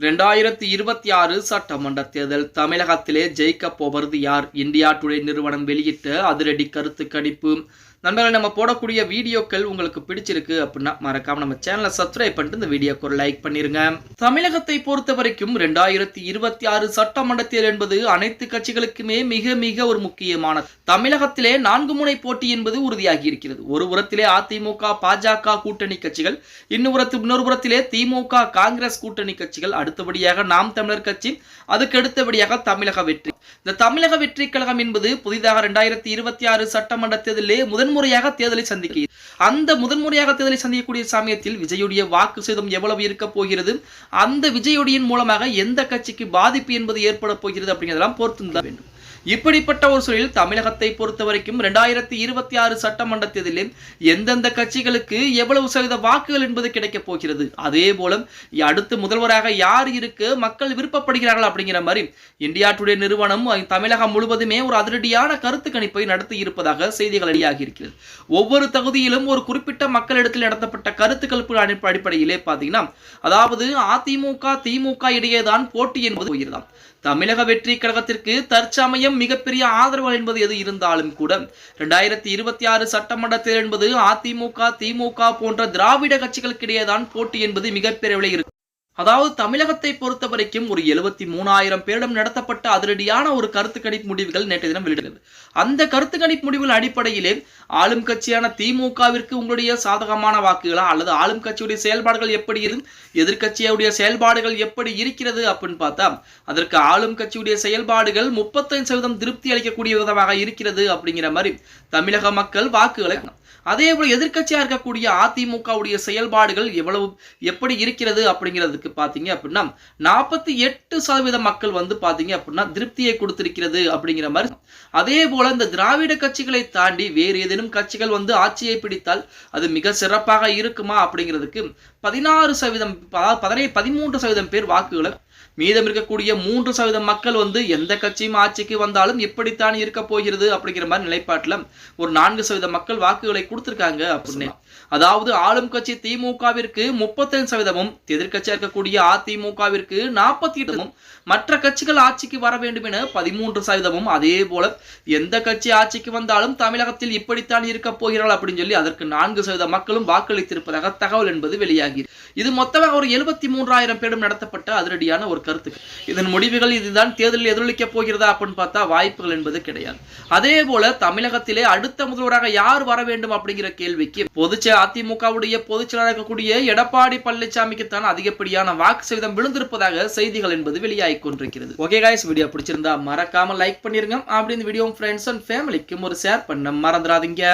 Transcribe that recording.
ரெண்டாயிரத்தி இருபத்தி ஆறு சட்டமன்ற தேர்தல் தமிழகத்திலே ஜெயிக்கப் போவது யார்? இந்தியா டுடே நிறுவனம் வெளியிட்ட அதிரடி கருத்து கணிப்பு நண்பர்கள் நம்ம போடக்கூடிய வீடியோக்கள் உங்களுக்கு பிடிச்சிருக்கு அப்படின்னா மறக்காம நம்ம சேனலை சப்ஸ்கிரைப் பண்ணிட்டு இந்த வீடியோக்கு ஒரு லைக் பண்ணிருங்க. தமிழகத்தை பொறுத்த வரைக்கும் ரெண்டாயிரத்தி இருபத்தி ஆறு சட்டமன்ற தேர்தல் என்பது அனைத்து கட்சிகளுக்குமே மிக மிக ஒரு முக்கியமான தமிழகத்திலே நான்கு முனை போட்டி என்பது உறுதியாகி இருக்கிறது. ஒரு புறத்திலே அதிமுக பாஜக கூட்டணி கட்சிகள் இன்னொரு இன்னொரு புறத்திலே திமுக காங்கிரஸ் கூட்டணி கட்சிகள். அடுத்தபடியாக நாம் தமிழர் கட்சி அதுக்கு அடுத்தபடியாக தமிழக வெற்றி. இந்த தமிழக வெற்றி கழகம் என்பது புதிதாக இரண்டாயிரத்தி இருபத்தி ஆறு சட்டமன்ற தேர்தலிலே முதன்முறையாக தேர்தலை சந்திக்க அந்த முதன்முறையாக தேர்தலை சந்திக்கக்கூடிய சமயத்தில் விஜயுடைய வாக்கு சேதம் எவ்வளவு இருக்க போகிறது? அந்த விஜயுடையின் மூலமாக எந்த கட்சிக்கு பாதிப்பு என்பது ஏற்பட போகிறது அப்படிங்கிறதெல்லாம் பொறுத்து வேண்டும். இப்படிப்பட்ட ஒரு சூழலில் தமிழகத்தை பொறுத்த வரைக்கும் ரெண்டாயிரத்தி இருபத்தி ஆறு சட்டமன்ற தேர்தலில் எந்தெந்த கட்சிகளுக்கு எவ்வளவு சதவீத வாக்குகள் என்பது கிடைக்கப் போகிறது? அதே போல அடுத்து முதல்வராக யார் இருக்கு மக்கள் விருப்பப்படுகிறார்கள் அப்படிங்கிற மாதிரி இந்தியா டுடே நிறுவனம் தமிழகம் முழுவதுமே ஒரு அதிரடியான கருத்து கணிப்பை நடத்தி இருப்பதாக செய்திகள் வெளியாகி இருக்கிறது. ஒவ்வொரு தகுதியிலும் ஒரு குறிப்பிட்ட மக்களிடத்தில் நடத்தப்பட்ட கருத்து கணிப்பு அடிப்படையிலே பார்த்தீங்கன்னா அதாவது அதிமுக திமுக இடையேதான் போட்டி என்பது போகிறதாம் தமிழக வெற்றி கழகத்திற்கு தற்சமயம் மிகப்பெரிய ஆதரவு என்பது எது இருந்தாலும் கூட ரெண்டாயிரத்தி இருபத்தி ஆறு சட்டமன்ற தேர்தல் என்பது அதிமுக திமுக போன்ற திராவிட கட்சிகளுக்கிடையே தான் போட்டி என்பது மிகப்பெரிய இருக்கும் அதாவது தமிழகத்தை பொறுத்த வரைக்கும் ஒரு எழுபத்தி மூணாயிரம் பேரிடம் நடத்தப்பட்ட அதிரடியான ஒரு கருத்து கணிப்பு முடிவுகள் நேற்று தினம் வெளியிடுகிறது அந்த கருத்து கணிப்பு முடிவுகள் அடிப்படையிலே ஆளும் கட்சியான திமுகவிற்கு உங்களுடைய சாதகமான வாக்குகளா அல்லது ஆளும் கட்சியுடைய செயல்பாடுகள் எப்படி இரு எதிர்கட்சியுடைய செயல்பாடுகள் எப்படி இருக்கிறது அப்படின்னு பார்த்தா அதற்கு ஆளும் கட்சியுடைய செயல்பாடுகள் முப்பத்தைந்து சதவீதம் திருப்தி அளிக்கக்கூடிய விதமாக இருக்கிறது அப்படிங்கிற மாதிரி தமிழக மக்கள் வாக்குகளை அதே போல எதிர்க்கட்சியா இருக்கக்கூடிய அதிமுகவுடைய செயல்பாடுகள் எவ்வளவு எப்படி இருக்கிறது அப்படிங்கிறதுக்கு பாத்தீங்க அப்படின்னா நாற்பத்தி எட்டு சதவீத மக்கள் வந்து பாத்தீங்க அப்படின்னா திருப்தியை கொடுத்திருக்கிறது அப்படிங்கிற மாதிரி. அதே போல இந்த திராவிட கட்சிகளை தாண்டி வேறு ஏதேனும் கட்சிகள் வந்து ஆட்சியை பிடித்தால் அது மிக சிறப்பாக இருக்குமா அப்படிங்கிறதுக்கு பதினாறு சதவீதம் பதினே பதிமூன்று சதவீதம் பேர் வாக்குகளை மீதம் இருக்கக்கூடிய மூன்று சதவீதம் மக்கள் வந்து எந்த கட்சியும் ஆட்சிக்கு வந்தாலும் எப்படித்தான் இருக்க போகிறது அப்படிங்கிற மாதிரி நிலைப்பாட்டில் ஒரு நான்கு சதவீத மக்கள் வாக்குகளை கொடுத்துருக்காங்க அப்படின்னு. அதாவது ஆளும் கட்சி திமுகவிற்கு முப்பத்தஞ்சு சதவீதமும் எதிர்க்கட்சியா இருக்கக்கூடிய அதிமுகவிற்கு நாற்பத்தி எட்டுமும் மற்ற கட்சிகள் ஆட்சிக்கு வர வேண்டும் என பதிமூன்று சதவீதமும் அதே போல எந்த கட்சி ஆட்சிக்கு வந்தாலும் தமிழகத்தில் இப்படித்தான் இருக்க போகிறாள் அப்படின்னு சொல்லி அதற்கு நான்கு சதவீத மக்களும் வாக்களித்திருப்பதாக தகவல் என்பது வெளியாகி இது மொத்தமாக ஒரு எழுபத்தி மூன்றாயிரம் பேரும் நடத்தப்பட்ட அதிரடியான ஒரு கருத்து. இதன் முடிவுகள் இதுதான். தேர்தலில் எதிரொலிக்க போகிறதா அப்படின்னு பார்த்தா வாய்ப்புகள் என்பது கிடையாது. அதே போல தமிழகத்திலே அடுத்த முதல்வராக யார் வர வேண்டும் அப்படிங்கிற கேள்விக்கு பொதுச்ச அதிமுகவுடைய பொதுச்செயலாளர் இருக்கக்கூடிய எடப்பாடி பழனிசாமிக்கு தான் அதிகப்படியான வாக்கு சதவீதம் விழுந்திருப்பதாக செய்திகள் என்பது வெளியாகி கொண்டிருக்கிறது. ஓகே காய்ஸ் வீடியோ பிடிச்சிருந்தா மறக்காம லைக் பண்ணிருங்க. அப்படி இந்த வீடியோ ஃப்ரெண்ட்ஸ் அண்ட் ஃபேமிலிக்கும் ஒரு ஷேர் பண்ண மறந்துடாதீங்க